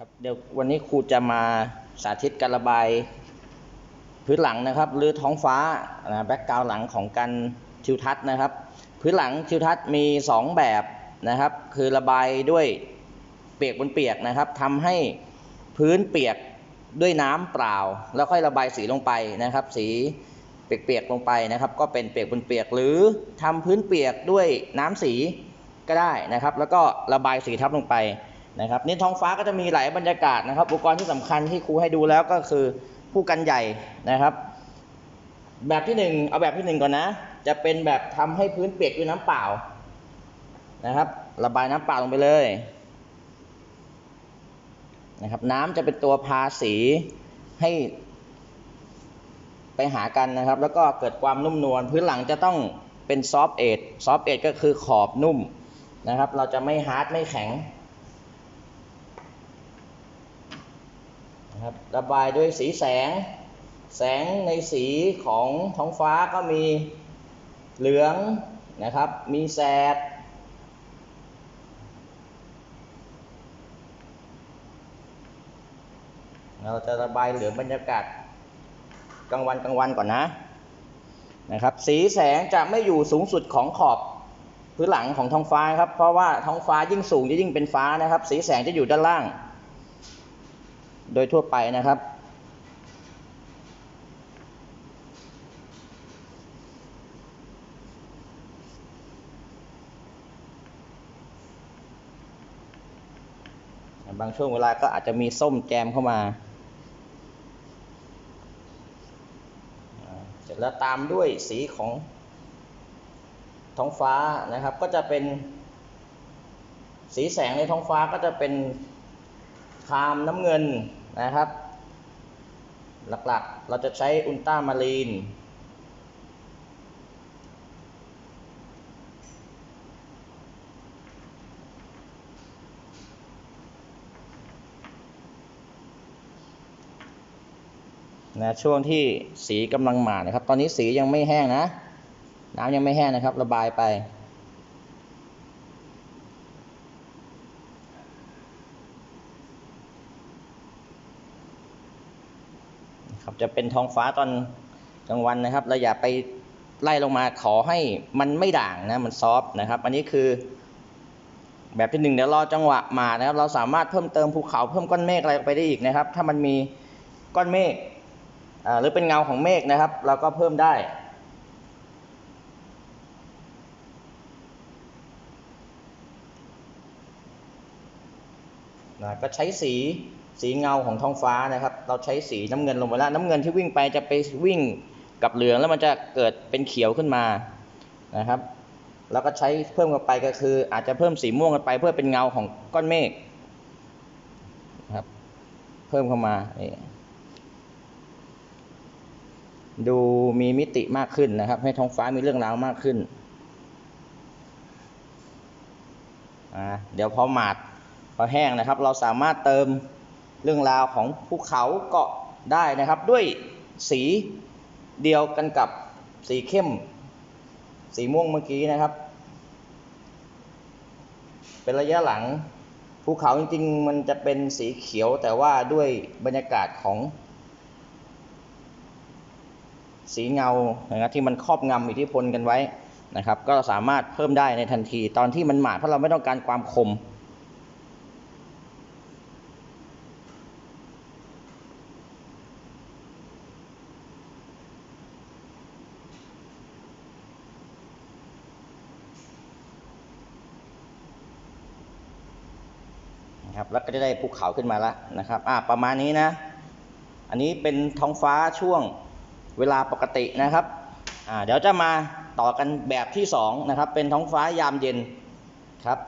ครับเดี๋ยววันนี้ครูจะมาสาธิตการระบายพื้นหลังนะครับหรือท้องฟ้านะแบ็กกราวหลังของการทิวทัศน์นะครับ พื้นหลังทิวทัศน์มี 2 แบบนะครับ คือระบายด้วยเปียกบนเปียกนะครับทำให้พื้นเปียกด้วยน้ำเปล่า แล้วค่อยระบายสีลงไปนะครับ สีเปียกๆลงไปนะครับ ก็เป็นเปียกบนเปียกหรือทำพื้นเปียกด้วยน้ำสีก็ได้นะครับ แล้วก็ระบายสีทับลงไป นะครับนี่ท้องฟ้าก็จะมีหลายบรรยากาศนะครับ อุปกรณ์ที่สำคัญที่ครูให้ดูแล้วก็คือผู้กันใหญ่นะครับ แบบที่หนึ่งเอาแบบที่หนึ่งก่อนนะ จะเป็นแบบทำให้พื้นเปียกด้วยน้ำเปล่านะครับ ระบายน้ำเปล่าลงไปเลยนะครับ น้ำจะเป็นตัวพาสีให้ไปหากันนะครับ แล้วก็เกิดความนุ่มนวลพื้นหลังจะต้องเป็นซอฟต์เอทซอฟต์เอทก็คือขอบนุ่มนะครับ เราจะไม่ฮาร์ดไม่แข็ง นะครับระบายด้วยสีแสง แสงในสีของท้องฟ้าก็มีเหลืองนะครับ มีแสด เราจะระบายเหลืองบรรยากาศกลางวันกลางวันก่อนนะนะครับ สีแสงจะไม่อยู่สูงสุดของขอบพื้นหลังของท้องฟ้าครับ เพราะว่าท้องฟ้ายิ่งสูงจะยิ่งเป็นฟ้านะครับ สีแสงจะอยู่ด้านล่าง โดยทั่วไปนะครับ บางช่วงเวลาก็อาจจะมีส้มแจมเข้ามา เสร็จแล้วตามด้วยสีของท้องฟ้านะครับ ก็จะเป็นสีแสงในท้องฟ้าก็จะเป็น คามน้ำเงินนะครับ หลักๆ เราจะใช้อุลตรามารีน นะช่วงที่สีกำลังหมานะครับ ตอนนี้สียังไม่แห้งนะ น้ำยังไม่แห้งนะครับ ระบายไป ครับจะเป็นท้องฟ้าตอนกลางวันนะครับเราอย่าไปไล่ลงมาขอให้มันไม่ด่างนะมันซอฟนะครับ อันนี้คือ แบบที่หนึ่งเดี๋ยวรอจังหวะมานะครับ เราสามารถเพิ่มเติมภูเขาเพิ่มก้อนเมฆอะไรไปได้อีกนะครับ ถ้ามันมีก้อนเมฆหรือเป็นเงาของเมฆนะครับ เราก็เพิ่มได้ นะก็ใช้สีสีเงาของท้องฟ้านะครับ เราใช้สีน้ำเงินลงไปแล้วน้ำเงินที่วิ่งไปจะไปวิ่งกับเหลืองแล้วมันจะเกิดเป็นเขียวขึ้นมานะครับ แล้วก็ใช้เพิ่มกันไปก็คือ อาจจะเพิ่มสีม่วงกันไปเพื่อเป็นเงาของก้อนเมฆนะครับ เพิ่มเข้ามาดูมีมิติมากขึ้นนะครับ ให้ท้องฟ้ามีเรื่องราวมากขึ้นเดี๋ยวพอหมาด พอแห้งนะครับ เราสามารถเติมเรื่องราวของภูเขาเกาะได้นะครับ ด้วยสีเดียวกันกับสีเข้ม สีม่วงเมื่อกี้นะครับ เป็นระยะหลังภูเขาจริงๆ มันจะเป็นสีเขียวแต่ว่าด้วยบรรยากาศของ สีเงานะครับที่มันครอบงำอิทธิพลกันไว้นะครับ ก็สามารถเพิ่มได้ในทันทีตอนที่มันหมาดเพราะเราไม่ต้องการความคม นะครับ แล้วก็จะได้ภูเขาขึ้นมาแล้วนะครับอ่าประมาณนี้นะ อันนี้เป็นท้องฟ้าช่วงเวลาปกตินะครับอ่าเดี๋ยวจะมาต่อกันแบบที่สองนะครับ เป็นท้องฟ้ายามเย็นครับ